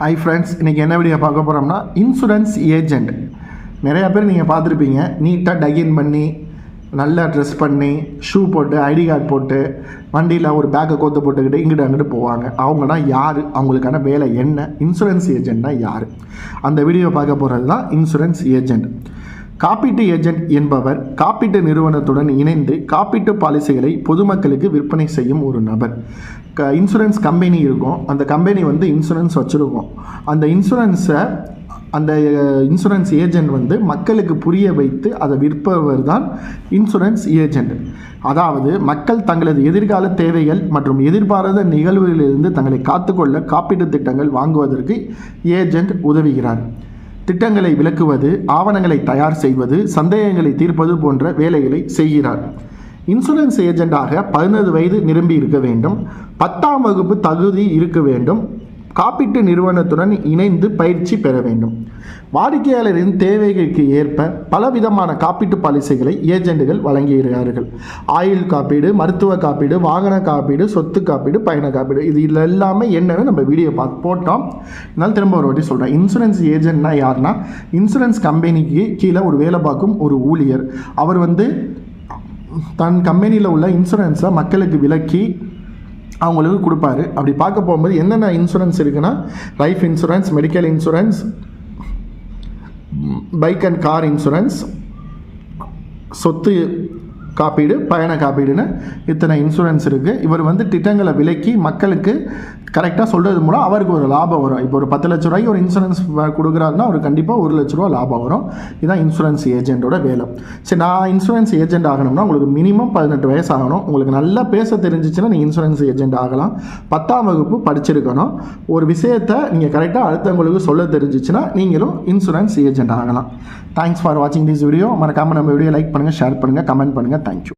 Hi friends இன்றைக்கி என்ன video பார்க்க போகிறோம்னா இன்சூரன்ஸ் ஏஜெண்ட் நிறையா பேர் நீங்கள் பார்த்துருப்பீங்க. நீட்டாக டகின் பண்ணி நல்லா ட்ரெஸ் பண்ணி ஷூ போட்டு ஐடி கார்டு போட்டு வண்டியில் ஒரு பேக்கை கோத்து போட்டுக்கிட்டு இங்கிட்டு அங்கிட்டு போவாங்க. அவங்கன்னா யார்? அவங்களுக்கான வேலை என்ன? இன்சூரன்ஸ் ஏஜெண்ட்னா யார்? அந்த வீடியோ பார்க்க போகிறது தான் இன்சூரன்ஸ் ஏஜெண்ட் காப்பீட்டு ஏஜென்ட் என்பவர் காப்பீட்டு நிறுவனத்துடன் இணைந்து காப்பீட்டு பாலிசிகளை பொதுமக்களுக்கு விற்பனை செய்யும் ஒரு நபர். க இன்சூரன்ஸ் கம்பெனி இருக்கும். அந்த கம்பெனி வந்து இன்சூரன்ஸ் வச்சுருக்கோம். அந்த இன்சூரன்ஸை அந்த இன்சூரன்ஸ் ஏஜென்ட் வந்து மக்களுக்கு புரிய வைத்து அதை விற்பவர் தான் இன்சூரன்ஸ் ஏஜென்ட். அதாவது மக்கள் தங்களது எதிர்கால தேவைகள் மற்றும் எதிர்பாராத நிகழ்வுகளிலிருந்து தங்களை காத்துக்கொள்ள காப்பீட்டு திட்டங்கள் வாங்குவதற்கு ஏஜென்ட் உதவுகிறார். திட்டங்களை விளக்குவது ஆவணங்களை தயார் செய்வது சந்தேகங்களை தீர்ப்பது போன்ற வேலைகளை செய்கிறார். இன்சூரன்ஸ் ஏஜெண்டாக பதினோரு வயது நிரம்பி இருக்க வேண்டும். பத்தாம் வகுப்பு தகுதி இருக்க வேண்டும். காப்பீட்டு நிறுவனத்துடன் இணைந்து பயிற்சி பெற வேண்டும். வாடிக்கையாளரின் தேவைகளுக்கு ஏற்ப பலவிதமான காப்பீட்டு பாலிசிகளை ஏஜெண்டுகள் வழங்குகிறார்கள். ஆயுள் காப்பீடு மருத்துவ காப்பீடு வாகன காப்பீடு சொத்து காப்பீடு பயண காப்பீடு. இது இதில் எல்லாமே என்னன்னு நம்ம வீடியோ பார்த்து போட்டோம். அதனால திரும்ப ஒரு வாட்டி சொல்கிறேன் இன்சூரன்ஸ் ஏஜென்ட்னா யாருன்னா இன்சூரன்ஸ் கம்பெனிக்கு கீழே ஒரு வேலை பார்க்கும் ஒரு ஊழியர். அவர் வந்து தன் கம்பெனியில் உள்ள இன்சூரன்ஸை மக்களுக்கு விலக்கி அவங்களுக்கு கொடுப்பாரு. அப்படி பார்க்க போகும்போது என்னென்ன இன்சூரன்ஸ் இருக்குன்னா life insurance medical insurance bike and car insurance சொத்து காப்பீடு பயண காப்பீடுன்னு இத்தனை இன்சூரன்ஸ் இருக்குது இவர் வந்து திட்டங்களை விலக்கி மக்களுக்கு கரெக்டாக சொல்கிறது மூலம் அவருக்கு ஒரு லாபம் வரும். இப்போ ஒரு பத்து லட்ச ரூபாய்க்கு ஒரு இன்சூரன்ஸ் கொடுக்குறாருன்னா அவர் கண்டிப்பாக ஒரு லட்ச ரூபா லாபம் வரும். இதுதான் இன்சூரன்ஸ் ஏஜென்ட்டோட வேலை. சரி நான் இன்சூரன்ஸ் ஏஜென்ட் ஆகணும்னா உங்களுக்கு மினிமம் பதினெட்டு வயசு ஆகணும். உங்களுக்கு நல்லா பேச தெரிஞ்சிச்சுன்னா நீங்கள் இன்சூரன்ஸ் ஏஜென்ட் ஆகலாம். பத்தாம் வகுப்பு படிச்சிருக்கணும். ஒரு விஷயத்தை நீங்கள் கரெக்டாக அடுத்தவங்களுக்கு சொல்ல தெரிஞ்சிச்சுன்னா நீங்களும் இன்சூரன்ஸ் ஏஜென்ட் ஆகலாம். தேங்க்ஸ் ஃபார் வாட்சிங் திஸ் வீடியோ மறக்காமல் நம்ம வீடியோ லைக் பண்ணுங்கள் ஷேர் பண்ணுங்கள் கமெண்ட் பண்ணுங்கள் தேங்க்யூ